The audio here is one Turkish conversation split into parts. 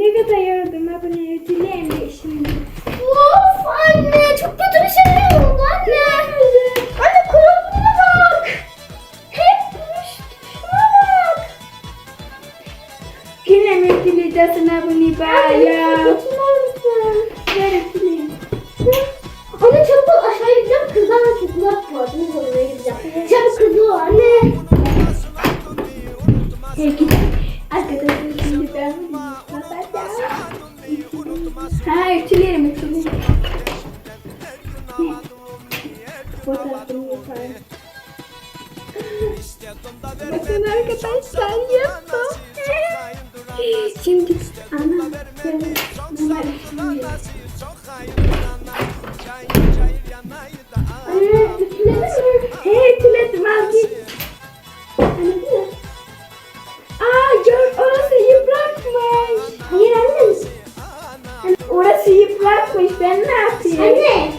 Ne kadar yoruldum abone ödüleyim de şimdi. Of anne çok kötü bir şey oldu anne. Anne kulağına bak. Hep. Şuna bak. Yine mi ödüleyeceksin abone baya? Götürür müsün? Ver ödüleyim. Anne çabuk aşağıya gideceğim. Kızlarla çok uzak var. Biz oraya gideceğim. Çabuk kızı ol anne. Peki. Arkadaşlar şimdi ben. Ha ütülerim ütülerim. Fotoğrafını yaparım. Bakın arkadaşlar yaptım. Şimdi ana şimdi. Anne ütüledin ben ne yapayım? Anne.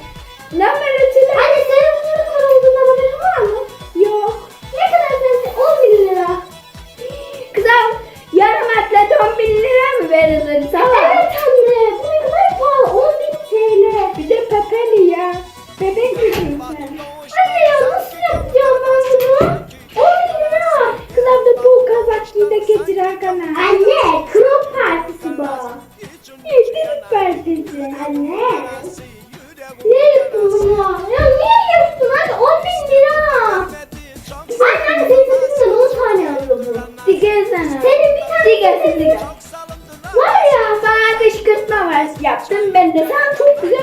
Numara ütüle. Anne senin bunun ne kadar olduğundan haberin var mı? Yok. Ne kadar sensin? 10 bin lira. Kızım yarım atlet 10 bin lira mı verilir sana? Evet anne. Bu ne kadar pahalı. 10 bin TL. Bir de pepeli ya. Bebek misin sen? Anne ya nasıl yapacağım ben bunu? 10 bin lira. Kızım da bu kazak giy de getir arkana. Anne bu verdi. Ne yaptın bunu? Ya niye yaptın? Hadi 10 bin lira. Anne anne senin sesinden 10 tane aldı bu. Dikkat sana. Senin bir tane Dikkat Var ya bana kışkırtma var yaptın. Ben de sana çok güzel